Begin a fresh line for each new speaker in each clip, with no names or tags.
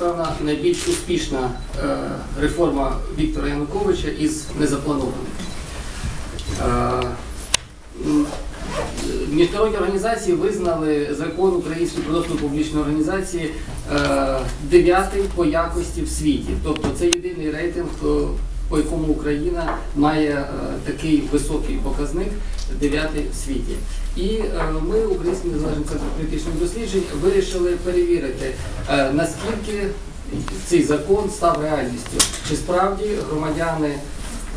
напевно, найбільш успішна е, реформа Віктора Януковича із незапланованих. Е, Міжнародні організації визнали закон Української про доступ публічної організації е, дев'ятий по якості в світі. Тобто це єдиний рейтинг, е, по якому Україна має е, такий високий показник, дев'ятий в світі. І е, ми, Український незалежний центр політичних досліджень, вирішили перевірити, е, наскільки цей закон став реальністю. Чи справді громадяни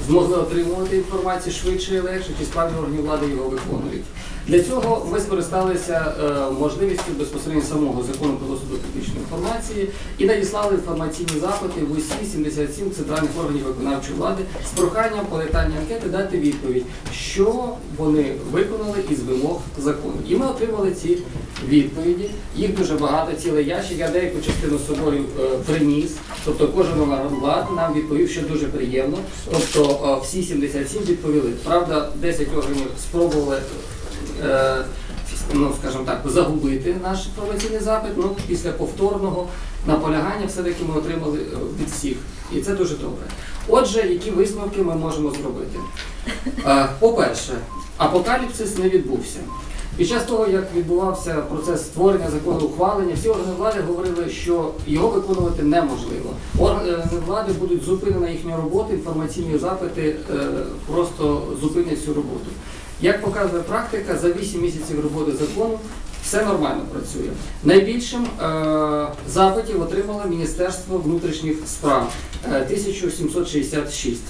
змогли отримувати інформацію швидше і легше, чи справді органи влади його виконують. Для цього ми скористалися е, можливістю безпосередньо самого закону про доступ до публічної інформації і надіслали інформаційні запити в усі 77 центральних органів виконавчої влади з проханням по летальній анкети дати відповідь, що вони виконали із вимог закону. І ми отримали ці відповіді. Їх дуже багато, цілий ящик. Я деяку частину соборів е, приніс. Тобто кожен орган нам відповів, що дуже приємно. Тобто е, всі 77 відповіли. Правда, 10 органів спробували. Е, Ну, скажімо так, загубити наш інформаційний запит. Ну, після повторного наполягання все-таки ми отримали е, від всіх. І це дуже добре. Отже, які висновки ми можемо зробити? Е, По-перше, апокаліпсис не відбувся. Під час того, як відбувався процес створення закону ухвалення, всі органи влади говорили, що його виконувати неможливо. Органи влади будуть зупинена їхня робота, інформаційні запити просто зупинять цю роботу. Як показує практика, за 8 місяців роботи закону все нормально працює. Найбільшим е, запитів отримало Міністерство внутрішніх справ е, 1766.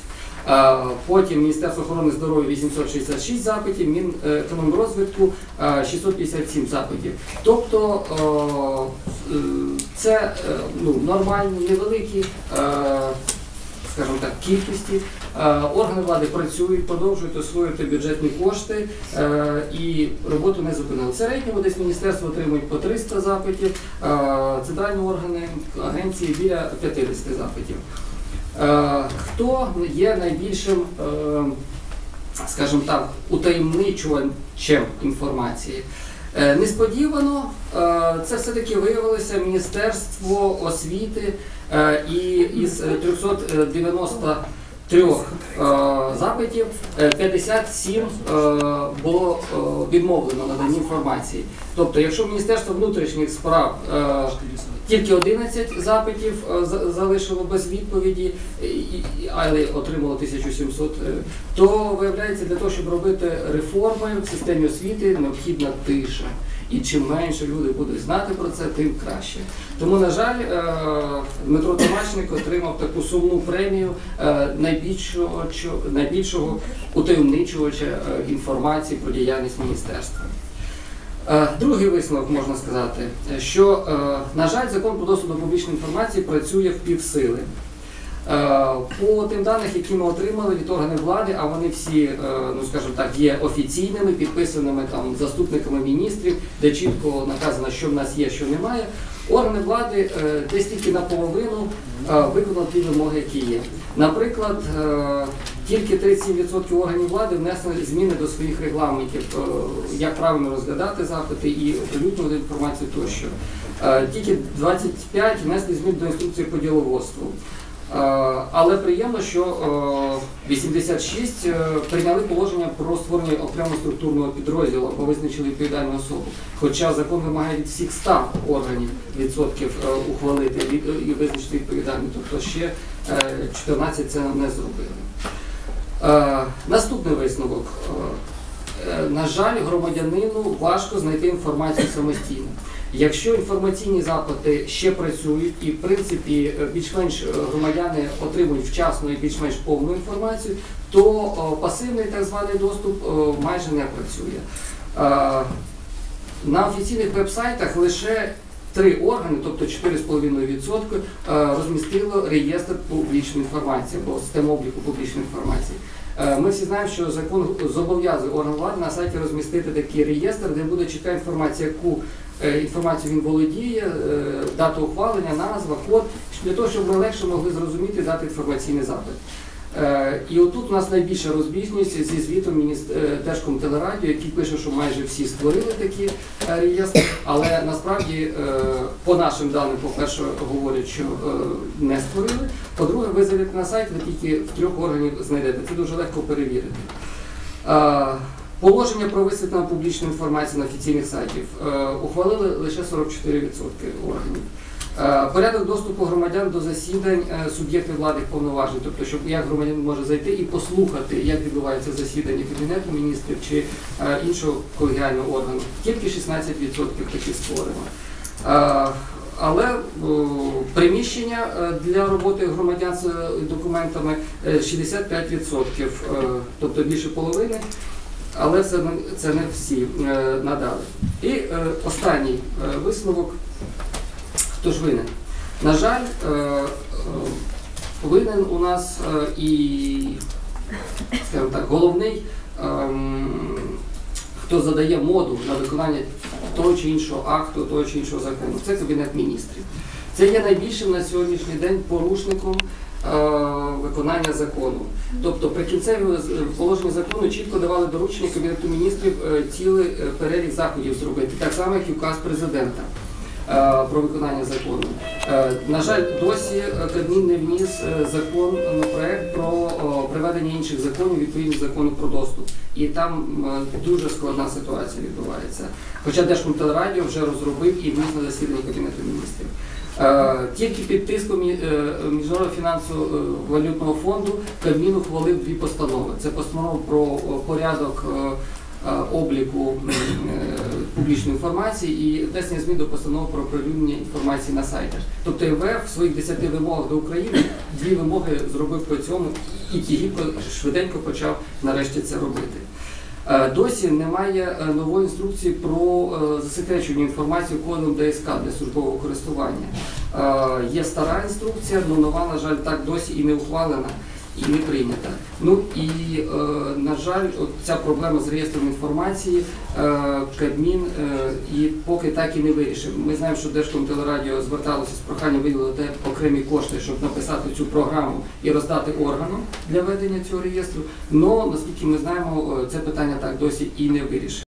Е, Потім Міністерство охорони здоров'я 866 запитів, Мінекономрозвитку е, 657 запитів. Тобто е, е, це е, ну, нормальні, невеликі, е, скажімо так, кількості. Е, органи влади працюють, продовжують освоювати бюджетні кошти е, і роботу не зупинили. В середньому десь міністерство отримує по 300 запитів, е, центральні органи агенції біля 50 запитів. Хто є найбільшим, скажімо так, утаємничувачем інформації? Несподівано це все-таки виявилося Міністерство освіти із 390 трьох е, запитів е, 57 е, було відмовлено надані інформації. Тобто, якщо Міністерство внутрішніх справ тільки 11 запитів залишило без відповіді, але отримало 1700, то виявляється для того, щоб робити реформи в системі освіти, необхідна тиша. І чим менше люди будуть знати про це, тим краще. Тому, на жаль, е, Дмитро Томачник отримав таку сумну премію е, найбільшого, найбільшого утаємничувача е, інформації про діяльність міністерства. Другий висновок можна сказати, що, на жаль, закон про доступ до публічної інформації працює в півсили. Е, По тим даних, які ми отримали від органів влади, а вони всі, е, ну скажімо так, є офіційними, підписаними там заступниками міністрів, де чітко наказано, що в нас є, що немає. Органи влади е, десь тільки наполовину виконали ті вимоги, які є. Наприклад, тільки 37% органів влади внесли зміни до своїх регламентів, як правильно розглядати запити і оприлюднювати інформацію тощо. Тільки 25 внесли змін до інструкції по діловодству. Е, Але приємно, що е, 86 е, прийняли положення про створення окремого структурного підрозділу або визначили відповідальну особу. Хоча закон вимагає від всіх 100 органів відсотків е, ухвалити і визначити відповідальність, тобто ще е, 14 це не зробили. Е, Наступний висновок. Е, е, На жаль, громадянину важко знайти інформацію самостійно. Якщо інформаційні запити ще працюють і, в принципі, е, більш-менш е, громадяни отримують вчасно і більш-менш повну інформацію, то пасивний так званий доступ майже не працює. Е, На офіційних веб-сайтах лише три органи, тобто 4,5%, е, розмістило реєстр публічної інформації або систему обліку публічної інформації. Е, Ми всі знаємо, що закон зобов'язує орган влади на сайті розмістити такий реєстр, де буде чітка інформація, яку е, інформацію він володіє, дату ухвалення, назва, код, для того, щоб ми легше могли зрозуміти дати інформаційний запит. Е, І отут у нас найбільша розбіжність зі звітом е, Держкомтелерадіо, який пише, що майже всі створили такі е, реєстри, але насправді по нашим даним, по-перше, говорять, що не створили. По-друге, ви зайдете на сайт, ви тільки в трьох органів знайдете. Це дуже легко перевірити. Положення про висвітлення публічної інформації на офіційних сайтів ухвалили лише 44% органів. Е, Порядок доступу громадян до засідань е, суб'єктів владних повноважень, тобто, щоб як громадянин може зайти і послухати, як відбувається засідання Кабінету міністрів чи е, іншого колегіального органу. Тільки 16% такі створено. Але приміщення для роботи громадян з документами е, 65%, е, тобто більше половини, але це, не- всі надали. І останній висновок. Хто ж винен? На жаль, е, е, винен у нас е, і, скажімо так, головний, ем, хто задає моду на виконання того чи іншого акту, того чи іншого закону. Це Кабінет міністрів. Це є найбільшим на сьогоднішній день порушником виконання закону. Тобто прикінцеві положення закону чітко давали доручення Кабінету міністрів цілий перелік заходів зробити, так само, як і указ президента про виконання закону. Е, На жаль, досі е, Кабмін не вніс е, закон проект про приведення інших законів відповідно закону про доступ. І там е, дуже складна ситуація відбувається. Хоча Держкомтелерадіо вже розробив і вніс на засідання Кабінету міністрів. Е, Тільки під тиском е, Міжнародного фінансового е, валютного фонду Кабмін ухвалив дві постанови. Це постанова про порядок е, е, обліку е, публічної інформації і внесення змін до постанови про оприлюднення інформації на сайтах. Тобто МВФ в своїх 10 вимогах до України дві вимоги зробив по цьому і Тігіпко швиденько почав нарешті це робити. Е, Досі немає е, нової інструкції про е, засекречення інформації кодом ДСК для службового користування. Е, Є стара інструкція, але нова, на жаль, так досі і не ухвалена і не прийнята. Ну і, е, на жаль, от ця проблема з реєстром інформації е, Кабмін е, і поки так і не вирішив. Ми знаємо, що Держкомтелерадіо зверталося з проханням виділити окремі кошти, щоб написати цю програму і роздати органам для ведення цього реєстру. Но наскільки ми знаємо, це питання так досі і не вирішено.